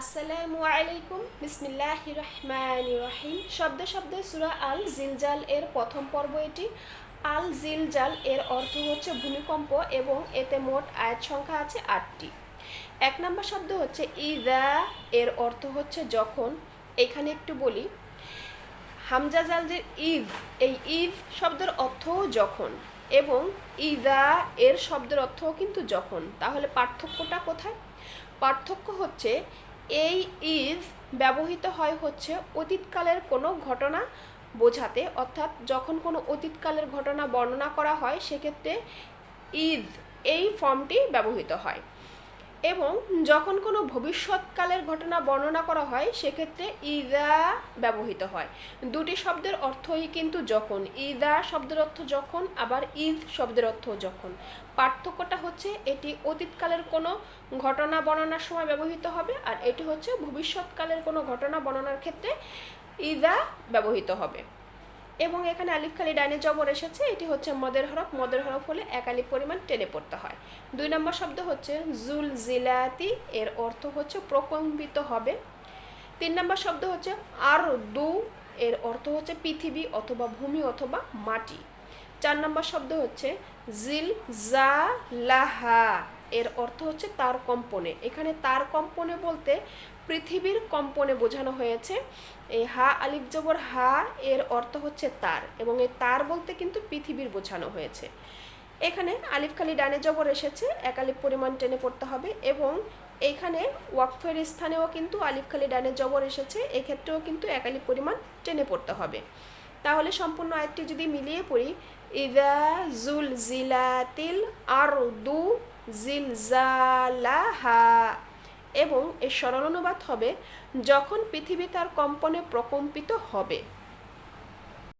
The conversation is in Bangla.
আসসালামু আলাইকুম। বিসমিল্লাহ রহমান রহিম। শব্দ শব্দে সুরা আল জিলজাল এর প্রথম পর্ব এটি। আল জিলজাল এর অর্থ হচ্ছে ভূমিকম্প এবং এতে মোট আয়াত সংখ্যা আছে আটটি। এক নম্বর শব্দ হচ্ছে ইদা, এর অর্থ হচ্ছে যখন। এখানে একটু বলি। হামজা যে ইভ এই ইভ শব্দের অর্থও যখন এবং ইদা, এর শব্দের অর্থও কিন্তু যখন। তাহলে পার্থক্যটা কোথায়? পার্থক্য হচ্ছে এই ইজ ব্যবহৃত হয় হচ্ছে অতীতকালের কোনো ঘটনা বোঝাতে, অর্থাৎ যখন কোনো অতীতকালের ঘটনা বর্ণনা করা হয়, সেক্ষেত্রে ইজ এই ফর্মটি ব্যবহৃত হয়। এবং যখন কোনো ভবিষ্যৎকালের ঘটনা বর্ণনা করা হয়, সেক্ষেত্রে ইদা ব্যবহৃত হয়। দুটি শব্দের অর্থই কিন্তু যখন। ইদা শব্দের অর্থ যখন, আবার ইদ শব্দের অর্থ যখন। পার্থক্যটা হচ্ছে এটি অতীতকালের কোনো ঘটনা বর্ণনার সময় ব্যবহৃত হবে, আর এটি হচ্ছে ভবিষ্যৎকালের কোনো ঘটনা বর্ণনার ক্ষেত্রে ইদা ব্যবহৃত হবে। এবং এখানে আলিফ খালি ডাইনে জবর এসেছে, এটি হচ্ছে মদের হরফ। মদের হরফ হলে এক আলিফ পরিমাণ টেনে পড়তে হয়। দুই নম্বর শব্দ হচ্ছে জুল জিলাতি, এর অর্থ হচ্ছে প্রকম্পিত হবে। তিন নম্বর শব্দ হচ্ছে আর দু এর অর্থ হচ্ছে পৃথিবী অথবা ভূমি অথবা মাটি। চার নম্বর শব্দ হচ্ছে জিল জা লাহা এর অর্থ হচ্ছে তার কম্পনে। এখানে তার কম্পনে বলতে পৃথিবীর কম্পনে বোঝানো হয়েছে। এই হা আলিফ জবর হা এর অর্থ হচ্ছে তার এবং এই তার বলতে কিন্তু পৃথিবীর বোঝানো হয়েছে। এখানে আলিফ খালি ডানে জবর এসেছে, এক আলিফ পরিমাণ টেনে পড়তে হবে এবং এইখানে ওয়াকফের স্থানেও কিন্তু আলিফ খালি ডানে জবর এসেছে, এক্ষেত্রেও কিন্তু এক আলিফ পরিমাণ টেনে পড়তে হবে। তাহলে সম্পূর্ণ আয়টি যদি মিলিয়ে পড়ি, ইদা জুল জিলাতিল আর দু জিলজালাহা এবং এর সরল অনুবাদ হবে যখন পৃথিবী তার কম্পনে প্রকম্পিত হবে।